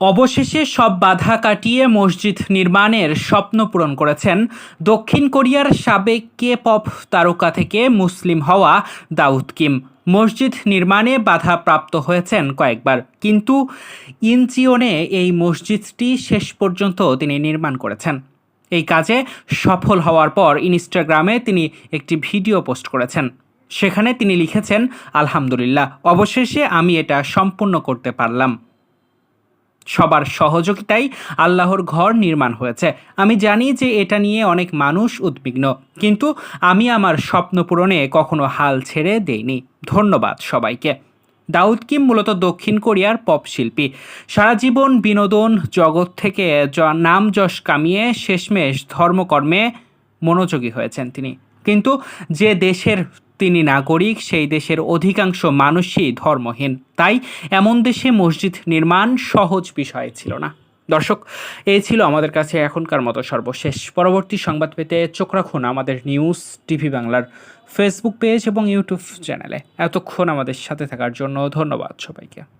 অবশেষে সব বাধা কাটিয়ে মসজিদ নির্মাণের স্বপ্ন পূরণ করেছেন দক্ষিণ কোরিয়ার সাবেক কে পপ তারকা থেকে মুসলিম হওয়া দাউদ কিম। মসজিদ নির্মাণে বাধা প্রাপ্ত হয়েছেন কয়েকবার, কিন্তু ইনচিওনে এই মসজিদটি শেষ পর্যন্ত তিনি নির্মাণ করেছেন। এই কাজে সফল হওয়ার পর ইনস্টাগ্রামে তিনি একটি ভিডিও পোস্ট করেছেন। সেখানে তিনি লিখেছেন, আলহামদুলিল্লাহ, অবশেষে আমি এটা সম্পূর্ণ করতে পারলাম। সবার সহযোগিতায় আল্লাহর ঘর নির্মাণ হয়েছে। আমি জানি যে এটা নিয়ে অনেক মানুষ উদ্বিগ্ন, কিন্তু আমি আমার স্বপ্ন পূরণে কখনো হাল ছেড়ে দেইনি। ধন্যবাদ সবাইকে। দাউদ কিম মূলত দক্ষিণ কোরিয়ার পপ শিল্পী। সারা জীবন বিনোদন জগৎ থেকে নাম যশ কামিয়ে শেষমেশ ধর্মকর্মে মনোযোগী হয়েছেন তিনি। কিন্তু যে দেশের তিনি নাগরিক, সেই দেশের অধিকাংশ মানুষই ধর্মহীন। তাই এমন দেশে মসজিদ নির্মাণ সহজ বিষয় ছিল না। দর্শক, এ ছিল আমাদের কাছে এখনকার মতো সর্বশেষ। পরবর্তী সংবাদ পেতে চোখ রাখুন আমাদের নিউজ টিভি বাংলার ফেসবুক পেজ এবং ইউটিউব চ্যানেলে। এতক্ষণ আমাদের সাথে থাকার জন্য ধন্যবাদ সবাইকে।